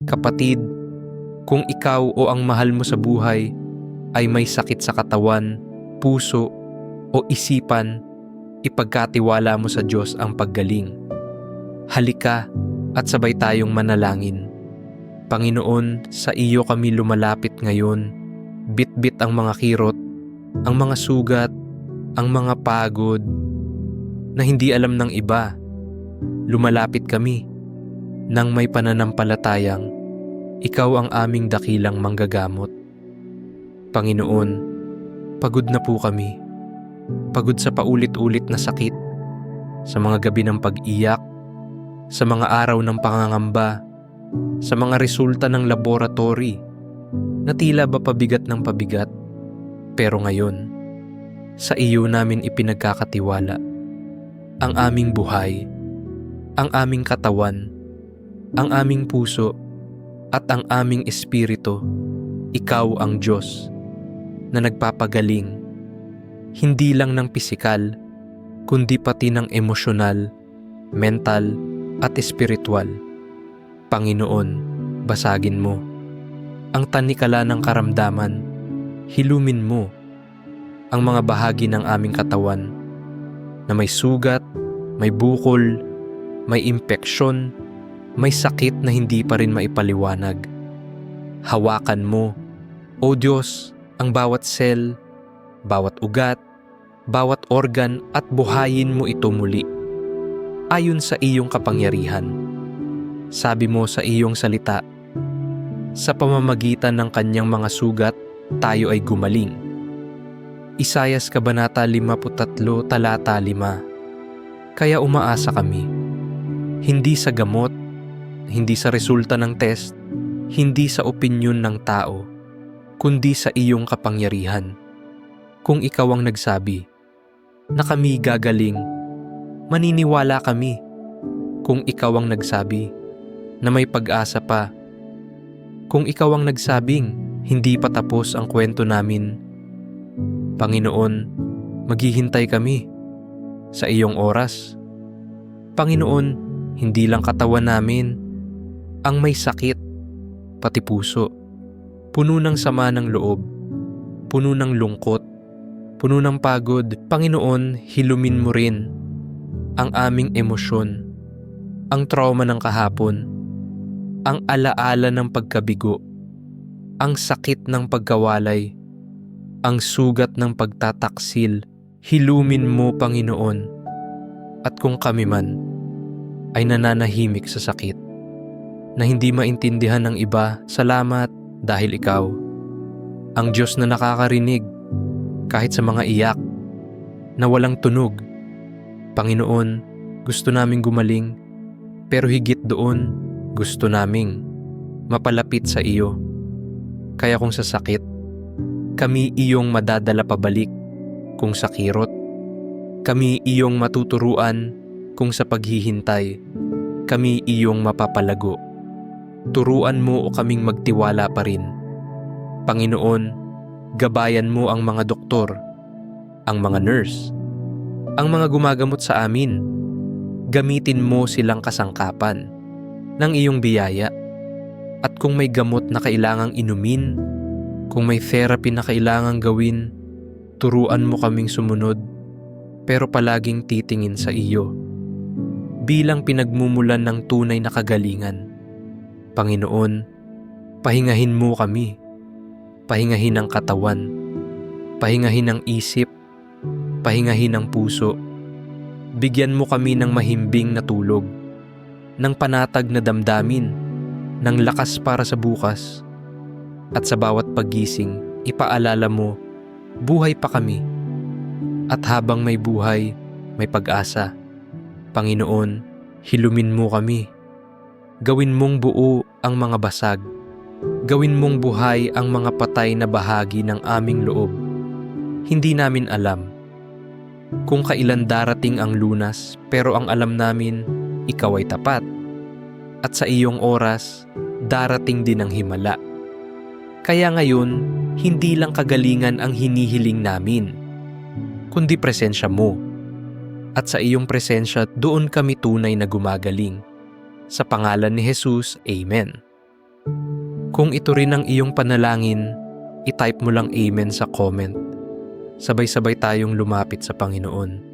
Kapatid, kung ikaw o ang mahal mo sa buhay ay may sakit sa katawan, puso o isipan, ipagkatiwala mo sa Diyos ang paggaling. Halika at sabay tayong manalangin. Panginoon, sa iyo kami lumalapit ngayon. Bit-bit ang mga kirot, ang mga sugat, ang mga pagod na hindi alam ng iba. Lumalapit kami nang may pananampalatayang ikaw ang aming dakilang manggagamot. Panginoon, pagod na po kami. Pagod sa paulit-ulit na sakit, sa mga gabi ng pag-iyak, sa mga araw ng pangangamba, sa mga resulta ng laboratory na tila ba pabigat ng pabigat. Pero ngayon, sa iyo namin ipinagkakatiwala ang aming buhay, ang aming katawan, ang aming puso at ang aming espiritu, ikaw ang Diyos na nagpapagaling, hindi lang ng pisikal, kundi pati ng emosyonal, mental at espiritual. Panginoon, basagin mo. Ang tanikala ng karamdaman, hilumin mo ang mga bahagi ng aming katawan na may sugat, may bukol, may impeksyon, may sakit na hindi pa rin maipaliwanag. Hawakan mo, O Diyos, ang bawat sel, bawat ugat, bawat organ at buhayin mo ito muli. Ayon sa iyong kapangyarihan. Sabi mo sa iyong salita, sa pamamagitan ng kanyang mga sugat, tayo ay gumaling. Isayas Kabanata 53, Talata 5 Kaya umaasa kami, hindi sa gamot, hindi sa resulta ng test, hindi sa opinyon ng tao, kundi sa iyong kapangyarihan. Kung ikaw ang nagsabi na kami gagaling, maniniwala kami. Kung ikaw ang nagsabi na may pag-asa pa, kung ikaw ang nagsabing hindi pa tapos ang kwento namin, Panginoon, maghihintay kami sa iyong oras. Panginoon, hindi lang katawan namin ang may sakit, pati puso. Puno ng sama ng loob, puno ng lungkot, puno ng pagod. Panginoon, hilumin mo rin ang aming emosyon, ang trauma ng kahapon, ang alaala ng pagkabigo, ang sakit ng pagkawalay, ang sugat ng pagtataksil. Hilumin mo, Panginoon. At kung kami man ay nananahimik sa sakit, na hindi maintindihan ng iba, salamat dahil ikaw, ang Diyos na nakakarinig kahit sa mga iyak, na walang tunog. Panginoon, gusto naming gumaling, pero higit doon, gusto naming mapalapit sa iyo. Kaya kung sa sakit, kami iyong madadala pabalik kung sa kirot. Kami iyong matuturuan kung sa paghihintay. Kami iyong mapapalago turuan mo o kaming magtiwala pa rin. Panginoon, gabayan mo ang mga doktor, ang mga nurse, ang mga gumagamot sa amin. Gamitin mo silang kasangkapan ng iyong biyaya. At kung may gamot na kailangang inumin, kung may therapy na kailangang gawin, turuan mo kaming sumunod pero palaging titingin sa iyo bilang pinagmumulan ng tunay na kagalingan. Panginoon, pahingahin mo kami. Pahingahin ang katawan. Pahingahin ang isip. Pahingahin ang puso. Bigyan mo kami ng mahimbing na tulog. Ng panatag na damdamin. Ng lakas para sa bukas. At sa bawat paggising, ipaalala mo, buhay pa kami. At habang may buhay, may pag-asa. Panginoon, hilumin mo kami Gawin mong buo ang mga basag. Gawin mong buhay ang mga patay na bahagi ng aming loob. Hindi namin alam kung kailan darating ang lunas pero ang alam namin, ikaw ay tapat. At sa iyong oras, darating din ang himala. Kaya ngayon, hindi lang kagalingan ang hinihiling namin, kundi presensya mo. At sa iyong presensya, doon kami tunay na gumagaling. Sa pangalan ni Jesus, Amen. Kung ito rin ang iyong panalangin, itype mo lang Amen sa comment. Sabay-sabay tayong lumapit sa Panginoon.